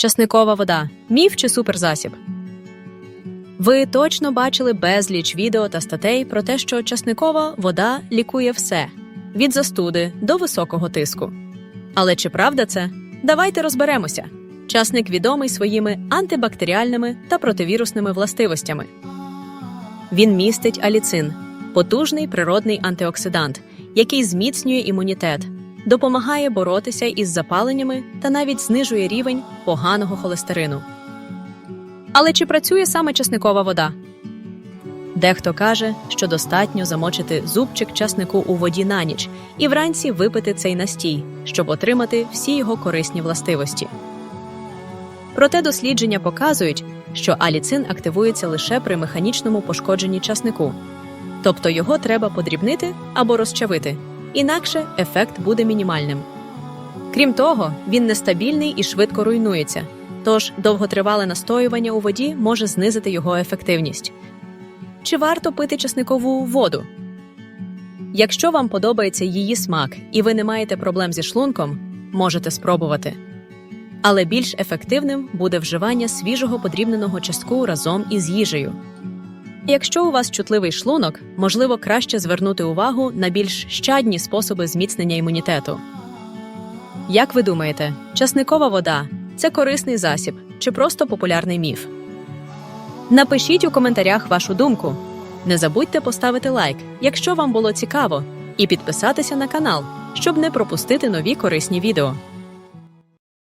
Часникова вода міф чи суперзасіб. Ви точно бачили безліч відео та статей про те, що часникова вода лікує все від застуди до високого тиску. Але чи правда це? Давайте розберемося. Часник відомий своїми антибактеріальними та противірусними властивостями. Він містить аліцин потужний природний антиоксидант, який зміцнює імунітет, допомагає боротися із запаленнями та навіть знижує рівень поганого холестерину. Але чи працює саме часникова вода? Дехто каже, що достатньо замочити зубчик часнику у воді на ніч і вранці випити цей настій, щоб отримати всі його корисні властивості. Проте дослідження показують, що аліцин активується лише при механічному пошкодженні часнику, тобто його треба подрібнити або розчавити, інакше ефект буде мінімальним. Крім того, він нестабільний і швидко руйнується, тож довготривале настоювання у воді може знизити його ефективність. Чи варто пити часникову воду? Якщо вам подобається її смак і ви не маєте проблем зі шлунком, можете спробувати. Але більш ефективним буде вживання свіжого подрібненого частку разом із їжею. Якщо у вас чутливий шлунок, можливо краще звернути увагу на більш щадні способи зміцнення імунітету. Як ви думаєте, часникова вода це корисний засіб чи просто популярний міф? Напишіть у коментарях вашу думку. Не забудьте поставити лайк, якщо вам було цікаво, і підписатися на канал, щоб не пропустити нові корисні відео.